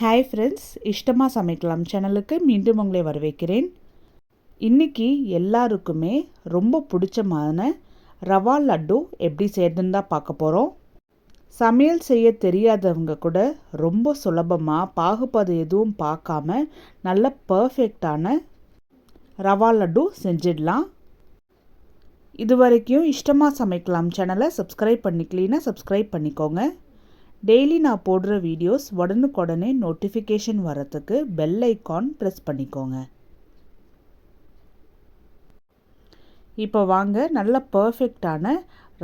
Hi friends இஷ்டமாக சமைக்கலாம் சேனலுக்கு மீண்டும் உங்களை வரவேற்கிறேன். இன்றைக்கி எல்லாருக்குமே ரொம்ப பிடிச்சமான ரவா லட்டு எப்படி செய்யறதுன்னு தான் பார்க்க போகிறோம் சமையல் செய்ய தெரியாதவங்க கூட ரொம்ப சுலபமாக பாகுபாடு எதுவும் பார்க்காம நல்ல பர்ஃபெக்டான ரவா லட்டு செஞ்சிடலாம். இது வரைக்கும் இஷ்டமாக சமைக்கலாம் சேனலை சப்ஸ்கிரைப் பண்ணிக்கலீன்னா சப்ஸ்கிரைப் பண்ணிக்கோங்க. டெய்லி நான் போடுற வீடியோஸ் உடனுக்குடனே நோட்டிஃபிகேஷன் வரத்துக்கு பெல் ஐக்கான் ப்ரெஸ் பண்ணிக்கோங்க. இப்போ வாங்க நல்ல பர்ஃபெக்டான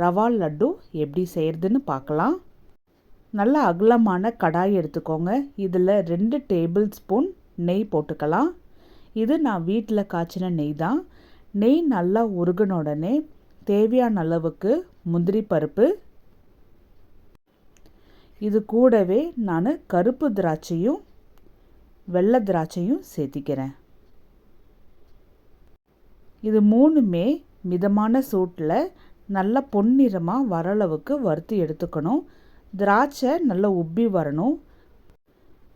ரவா லட்டு எப்படி செய்கிறதுன்னு பார்க்கலாம். நல்ல அகலமான கடாய் எடுத்துக்கோங்க. இதில் ரெண்டு டேபிள் ஸ்பூன் நெய் போட்டுக்கலாம். இது நான் வீட்டில் காய்ச்சின நெய் தான். நெய் நல்லா உருகின உடனே தேவையான அளவுக்கு முந்திரி பருப்பு இது கூடவே நான் கருப்பு திராட்சையும் வெள்ளை திராட்சையும் சேர்த்திக்கிறேன். இது மூணுமே மிதமான சூட்டில் நல்ல பொன்னிறமாக வரளவுக்கு வறுத்து எடுத்துக்கணும். திராட்சை நல்லா உப்பி வரணும்.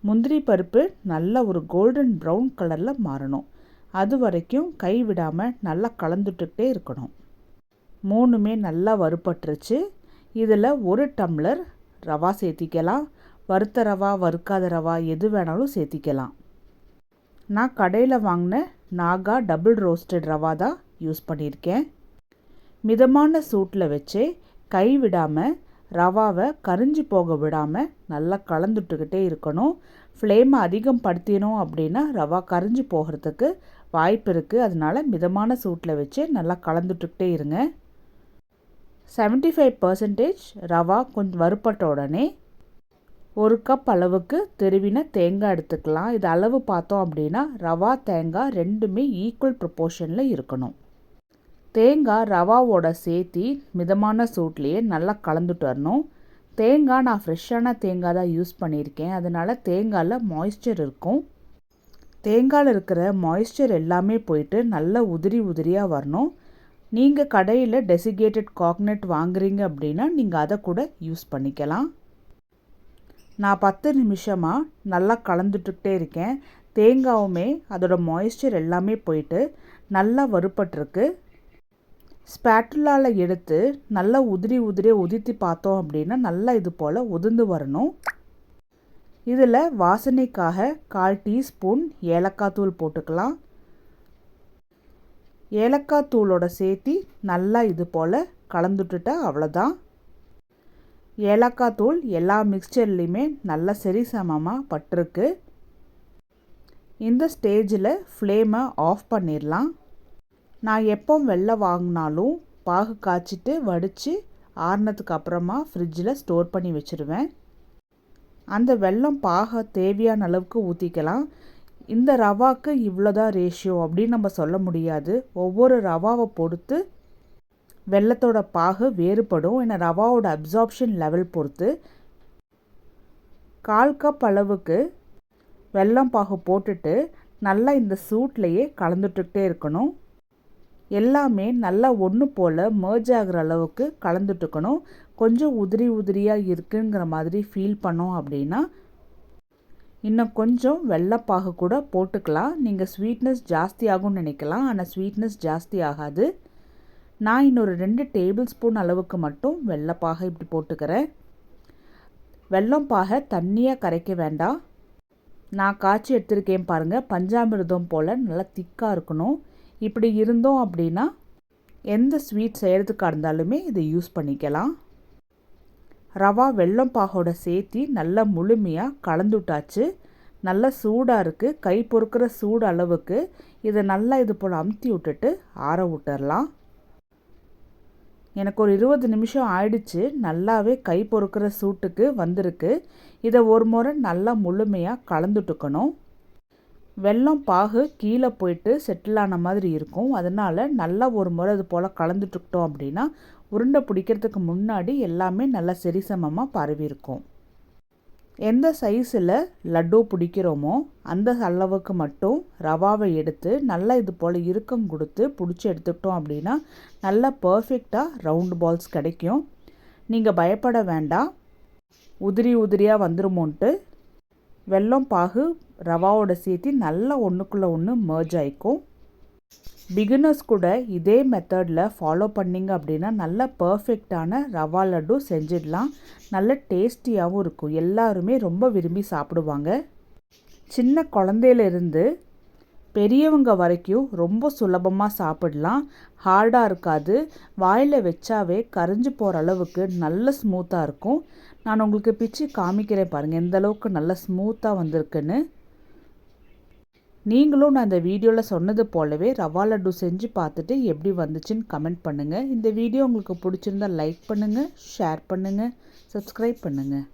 முந்திரி பருப்பு நல்ல ஒரு கோல்டன் ப்ரௌன் கலரில் மாறணும். அது வரைக்கும் கை விடாமல் நல்லா கலந்துட்டுக்கிட்டே இருக்கணும். மூணுமே நல்லா வறுப்பட்டுருச்சு இதில் ஒரு டம்ளர் ரவா சேர்த்திக்கலாம். வறுத்த ரவா வறுக்காத ரவா எது வேணாலும் சேர்த்திக்கலாம். நான் கடையில் வாங்கின நாகா டபுள் ரோஸ்டட் ரவா தான் யூஸ் பண்ணியிருக்கேன். மிதமான சூட்டில் வச்சு கை விடாமல் ரவாவை கரிஞ்சு போக விடாமல் நல்லா கலந்துட்டுக்கிட்டே இருக்கணும். ஃப்ளேமை அதிகம் படுத்தினோம் அப்படின்னா ரவா கரிஞ்சு போகிறதுக்கு வாய்ப்பு இருக்குது அதனால் மிதமான சூட்டில் வச்சு நல்லா கலந்துட்டுக்கிட்டே இருங்க. செவன்ட்டி ஃபைவ் பர்சன்டேஜ் ரவா கொஞ்சம் வறுப்பட்ட உடனே ஒரு கப் அளவுக்கு தெருவின தேங்காய் எடுத்துக்கலாம். இது அளவு பார்த்தோம் அப்படின்னா ரவா தேங்காய் ரெண்டுமே ஈக்குவல் ப்ரொப்போர்ஷனில் இருக்கணும். தேங்காய் ரவாவோட சேர்த்தி மிதமான சூட்லேயே நல்லா கலந்துட்டு வரணும். தேங்காய் நான் ஃப்ரெஷ்ஷான தேங்காய் தான் யூஸ் பண்ணியிருக்கேன். அதனால் தேங்காயில் மாய்ஸ்சர் இருக்கும். தேங்காயில் இருக்கிற மாய்ஸ்சர் எல்லாமே போயிட்டு நல்லா உதிரி உதிரியாக வரணும். நீங்கள் கடையில் டெசிகேட்டட் காக்னட் வாங்குறீங்க அப்படின்னா நீங்கள் அதை கூட யூஸ் பண்ணிக்கலாம். நான் பத்து நிமிஷமாக நல்லா கலந்துட்டுக்கிட்டே இருக்கேன். தேங்காவுமே அதோட மாய்ஸ்சர் எல்லாமே போயிட்டு நல்லா வறுப்பட்டிருக்கு ஸ்பேட்டுலாவில் எடுத்து நல்லா உதிரி உதிரியாக உதிர்த்தி பார்த்தோம் அப்படின்னா நல்லா இது போல் உதிர்ந்து வரணும். இதில் வாசனைக்காக கால் டீஸ்பூன் ஏலக்காய் தூள் போட்டுக்கலாம். ஏலக்காய் தூளோட சேர்த்தி நல்லா இது போல் கலந்துட்டுட்டா அவ்வளோதான். ஏலக்காய் தூள் எல்லா மிக்சர்லேயுமே நல்லா சரி சமமாக பட்டிருக்கு. இந்த ஸ்டேஜில் ஃப்ளேமை ஆஃப் பண்ணிடலாம். நான் எப்போ வெளில வாங்கினாலும் பாகு காய்ச்சிட்டு வடித்து ஆறுனதுக்கு அப்புறமா ஃப்ரிட்ஜில் ஸ்டோர் பண்ணி வச்சுருவேன். அந்த வெள்ளம் பாக தேவையான அளவுக்கு ஊற்றிக்கலாம் இந்த ரவாக்கு இவ்வளோதான் ரேஷியோ அப்படின்னு நம்ம சொல்ல முடியாது. ஒவ்வொரு ரவாவை பொறுத்து வெள்ளத்தோட பாகு வேறுபடும். ஏன்னா ரவாவோட அப்சார்ப்ஷன் லெவல் பொறுத்து கால் கப் அளவுக்கு வெள்ளம் பாகு போட்டுட்டு நல்லா இந்த சூட்லேயே கலந்துட்டுக்கிட்டே இருக்கணும். எல்லாமே நல்லா ஒன்று போல் மேர்ஜ் ஆகிற அளவுக்கு கலந்துட்டுக்கணும். கொஞ்சம் உதிரி உதிரியாக இருக்குங்கிற மாதிரி ஃபீல் பண்ணோம் அப்படின்னா இன்னும் கொஞ்சம் வெள்ளைப்பாகு கூட போட்டுக்கலாம். நீங்கள் ஸ்வீட்னஸ் ஜாஸ்தி ஆகும்னு நினைக்கலாம். ஆனால் ஸ்வீட்னஸ் ஜாஸ்தி ஆகாது. நான் இன்னொரு ரெண்டு டேபிள் ஸ்பூன் அளவுக்கு மட்டும் வெள்ளைப்பாக இப்படி போட்டுக்கிறேன். வெள்ளம் பாகை தண்ணியாக கரைக்க வேண்டாம். நான் காய்ச்சி எடுத்திருக்கேன் பாருங்கள் பஞ்சாமிர்தம் போல் நல்லா திக்காக இருக்கணும். இப்படி இருந்தோம் அப்படின்னா எந்த ஸ்வீட் செய்கிறதுக்காக இருந்தாலுமே இதை யூஸ் பண்ணிக்கலாம். ரவா வெள்ளம் பாகோட சேர்த்தி நல்லா முழுமையாக கலந்துட்டாச்சு. நல்லா சூடாக இருக்குது கை பொறுக்கிற சூடு அளவுக்கு இதை நல்லா இது போல் அமுத்தி விட்டுட்டு ஆற விட்டுறலாம். எனக்கு ஒரு இருபது நிமிஷம் ஆயிடுச்சு. நல்லாவே கை பொறுக்கிற சூட்டுக்கு வந்திருக்கு. இதை ஒரு முறை நல்லா முழுமையாக கலந்துட்டுக்கணும். வெள்ளம் பாகு கீழே போயிட்டு செட்டில் ஆன மாதிரி இருக்கும். அதனால் நல்லா ஒரு முறை அது போல் கலந்துட்டுக்கிட்டோம் அப்படின்னா உருண்டை பிடிக்கிறதுக்கு முன்னாடி எல்லாமே நல்லா சரிசமமாக பரவி இருக்கும். எந்த சைஸில் லட்டு பிடிக்கிறோமோ அந்த அளவுக்கு மட்டும் ரவாவை எடுத்து நல்லா இது போல் இறுக்கம் கொடுத்து பிடிச்சி எடுத்துக்கிட்டோம் அப்படின்னா நல்லா பர்ஃபெக்டாக ரவுண்டு பால்ஸ் கிடைக்கும். நீங்கள் பயப்பட வேண்டாம். உதிரி உதிரியாக வந்துருமோன்ட்டு வெல்லம் பாகு ரவாவோட சேர்த்து நல்லா ஒன்றுக்குள்ளே ஒன்று மர்ஜ் ஆகிக்கும் பிகினர்ஸ் கூட இதே மெத்தடில் ஃபாலோ பண்ணிங்க அப்படின்னா நல்ல பர்ஃபெக்டான ரவா லட்டு செஞ்சிடலாம். நல்ல டேஸ்டியாகவும் இருக்கும். எல்லாருமே ரொம்ப விரும்பி சாப்பிடுவாங்க. சின்ன குழந்தையிலேருந்து பெரியவங்க வரைக்கும் ரொம்ப சுலபமாக சாப்பிடலாம். ஹார்டாக இருக்காது. வாயில் வச்சாவே கரைஞ்சி போகிற அளவுக்கு நல்ல ஸ்மூத்தாக இருக்கும். நான் உங்களுக்கு பிச்சு காமிக்கிறேன் பாருங்கள் எந்த அளவுக்கு நல்ல ஸ்மூத்தாக வந்திருக்குன்னு. நீங்களும் நான் இந்த வீடியோவில் சொன்னது போலவே ரவா லட்டு செஞ்சு பார்த்துட்டு எப்படி வந்துச்சுன்னு கமெண்ட் பண்ணுங்கள் இந்த வீடியோ உங்களுக்கு பிடிச்சிருந்தா லைக் பண்ணுங்கள் ஷேர் பண்ணுங்கள் சப்ஸ்கிரைப் பண்ணுங்கள்